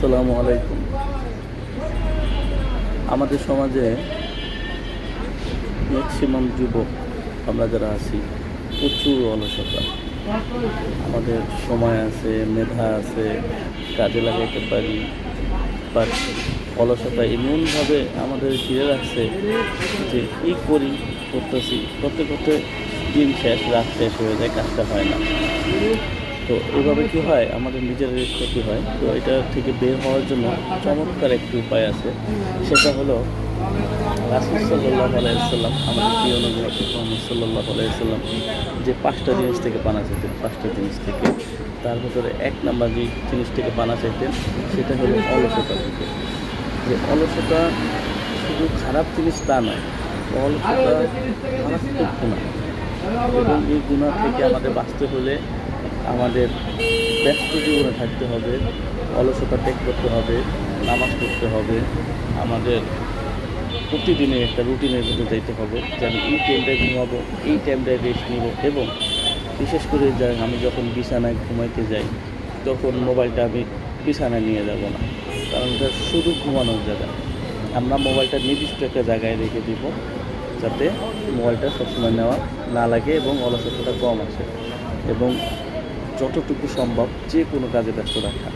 আসসালামু আলাইকুম। আমাদের সমাজে ম্যাক্সিমাম যুবক আমরা যারা আছি, প্রচুর অলসতা। আমাদের সময় আছে, মেধা আছে, কাজে লাগাইতে পারি বাট অলসতা এমনভাবে আমাদের ঘিরে রাখছে যে কী করি, করতেছি। করতে করতে দিন শেষ, রাত শেষ হয়ে যায়, কাজটা হয় না। তো এভাবে কি হয়? আমাদের নিজের ক্ষতি হয়। তো এটা থেকে বের হওয়ার জন্য চমৎকার একটি উপায় আছে। সেটা হলো রাসুল সাল্লাহ আলাইসাল্লাম আমাদের প্রিয় নবী মোহাম্মদ সাল্লাহ আলাইসাল্লাম যে পাঁচটা জিনিস থেকে পানা চাইতেন, পাঁচটা জিনিস থেকে। তার ভিতরে এক নাম্বার যে জিনিস থেকে পানা চাইতেন, সেটা হলো অলসতা থেকে। যে অলসতা শুধু খারাপ জিনিস তা নয়, অলসতা মারাত্মক গুণা এবং এই গুণা থেকে আমাদের বাঁচতে হলে আমাদের ব্যস্ত জীবনে থাকতে হবে, অলসতা ত্যাগ করতে হবে, নামাজ পড়তে হবে, আমাদের প্রতিদিনে একটা রুটিনের মধ্যে যাইতে হবে যে আমি এই টাইমটায় ঘুমাবো, এই টাইমটায় রেস্ট নিব এবং বিশেষ করে যা আমি যখন বিছানায় ঘুমাইতে যাই, তখন মোবাইলটা আমি বিছানায় নিয়ে যাব না, কারণ এটা শুধু ঘুমানোর জায়গা। আমরা মোবাইলটা নির্দিষ্ট একটা জায়গায় রেখে দিব, যাতে মোবাইলটা সবসময় নেওয়া না লাগে এবং অলসতাটা কম আসে। এবং যতটুকু সম্ভব যে কোনো কাজে ব্যস্ত রাখা।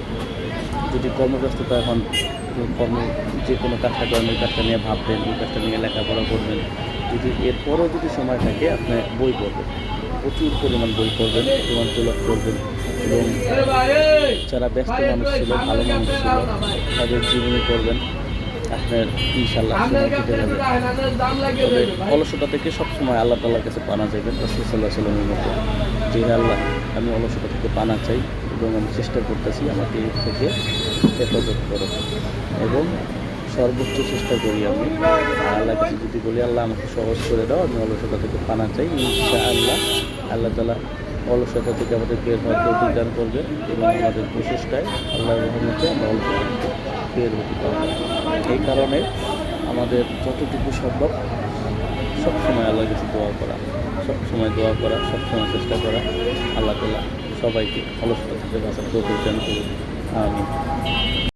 যদি কর্মব্যস্ততা এখন কর্ম যে কোনো কাজটা করেন ওই কাজটা নিয়ে ভাববেন ওই কাজটা নিয়ে লেখাপড়া করবেন। যদি এরপরও যদি সময় থাকে, আপনি বই পড়বেন। প্রচুর পরিমাণ বই পড়বেন, পরিমাণ তোলাপ করবেন এবং যারা ব্যস্ত মানুষ ছিল, ভালো মানুষ ছিল, তাদের জীবনী করবেন আপনার ইনশাল্লাহ অলসতা থেকে সবসময় আল্লাহ তাল্লার কাছে পানা চাইবেন, রসুল সাল্লাহ সাল্লামের মতো যে আল্লাহ আমি অলসতা থেকে পানা চাই এবং আমি চেষ্টা করতেছি আমাকে এর থেকে হেফাজত করো এবং সর্বোচ্চ চেষ্টা করি আমি। আল্লাহ কাছে যদি বলি, আল্লাহ, আমাকে সহজ করে দাও, আমি অলসতা থেকে পানা চাই। ইনশা আল্লাহ আল্লাহ তালা অলসতা থেকে আমাদের বের হওয়ার তৌফিক দান করবেন এবং আমাদের প্রচেষ্টায় আল্লাহ রহমতে আমরা অলসতা বের হতে পারব। এই কারণে আমাদের যতটুকু সম্ভব সবসময় আল্লাহ কাছে দোয়া করা, সবসময় দোয়া করা, সবসময় চেষ্টা করা। আল্লাহ তালা সবাইকে অলসতা থেকে বাঁচার করুন। আমি